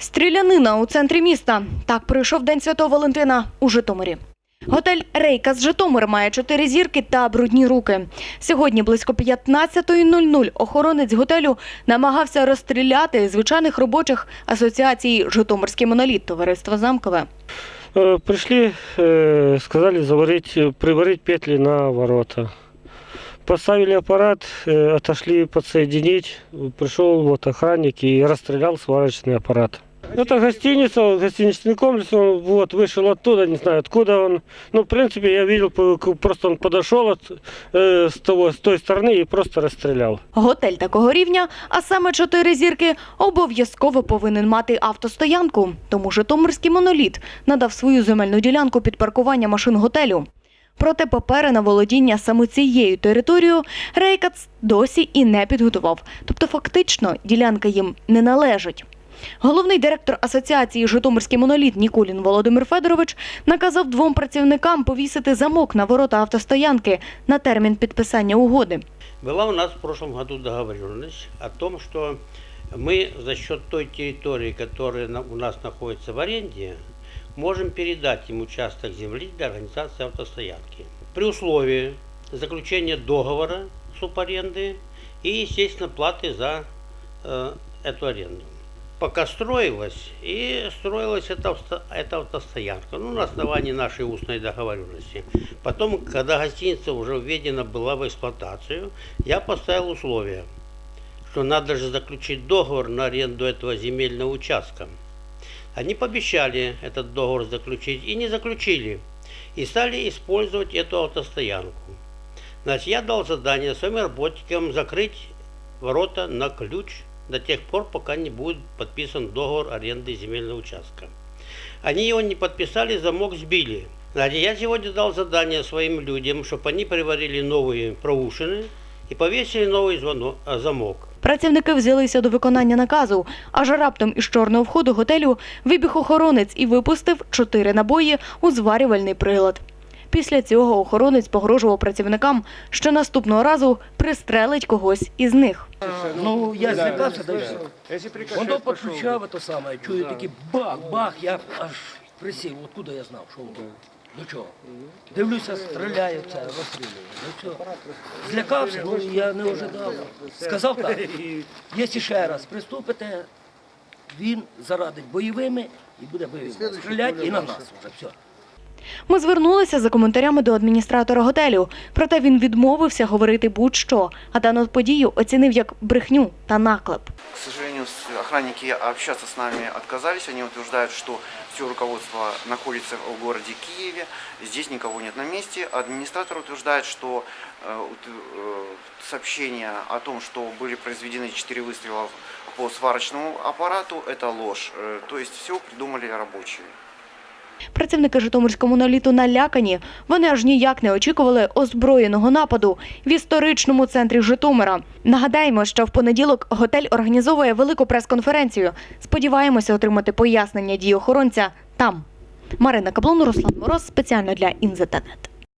Стрілянина у центрі міста. Так пройшов День Святого Валентина у Житомирі. Готель Рейка з Житомир має чотири зірки та брудні руки. Сьогодні близько 15.00 охоронець готелю намагався розстріляти звичайних робочих асоціації Житомирський моноліт товариства Замкове. Э, Пришли, э, сказали заварить, э, приварить петли на ворота. Поставили аппарат, э, отошли подсоединить. Пришел вот охранник и расстрелял сварочный аппарат. Это гостиница, гостиничный комплекс, он вот вышел оттуда, не знаю откуда он. Ну, в принципе, я видел, по- к- просто он подошел от, э, с, того, с той стороны и просто расстрелял. Готель такого рівня, а саме чотири зірки, обов'язково повинен мати автостоянку. Тому Житомирський моноліт надав свою земельну ділянку під паркування машин готелю. Проте папери на володіння саме цією територією Рейкац досі і не підготував. Тобто фактично ділянка їм не належить. Головний директор асоціації Житомирський моноліт Нікулін Володимир Федорович наказав двом працівникам повісити замок на ворота автостоянки на термін підписання угоди. Была у нас в прошлом году договоренность о том, что мы за счет той территории, которая на- у нас находится в аренде, можем передать им участок земли для организации автостоянки. При условии заключения договора субаренды и, естественно, платы за э, эту аренду. Пока строилась, и строилась эта, эта автостоянка, ну, на основании нашей устной договоренности. Потом, когда гостиница уже введена была в эксплуатацию, я поставил условие, что надо же заключить договор на аренду этого земельного участка. Они пообещали этот договор заключить и не заключили. И стали использовать эту автостоянку. Значит, я дал задание своим работникам закрыть ворота на ключ до тех пор, пока не будет подписан договор аренды земельного участка. Они его не подписали, замок сбили. Значит, я сегодня дал задание своим людям, чтобы они приварили новые проушины и повесили новый звонок, а, замок. Працівники взялися до виконання наказу, аж раптом із чорного входу готелю вибіг охоронець і випустив чотири набої у зварювальний прилад. Після цього охоронець погрожував працівникам, що наступного разу пристрелить когось із них. Ну, я злякався, да. Воно підключав то саме, чую такий бах, бах, я аж присів, откуда я знав, що воно. До чого? Дивлюся, стріляє це. До чого? Злякався, ну я не ожидав. Сказав так, якщо ще раз приступите, він зарадить бойовими і буде бойовими. Стріляти і на нас вже все. Ми звернулися за коментарями до адміністратора готелю, проте він відмовився говорити будь-що, а дану подію оцінив як брехню та наклеп. К сожалению, с- охранники общаться с нами отказались. Они утверждают, что все руководство находится в городе Киеве, здесь никого нет на месте. Администратор утверждает, что э, ут- э, сообщение о том, что были произведены 4 выстрела по сварочному аппарату, это ложь. Э, То есть все придумали рабочие. Працівники Житомирського моноліту налякані. Вони аж ніяк не очікували озброєного нападу в історичному центрі Житомира. Нагадаємо, що в понеділок готель організовує велику прес-конференцію. Сподіваємося отримати пояснення дій охоронця там. Марина Каблун, Руслан Мороз спеціально для Інзетенет.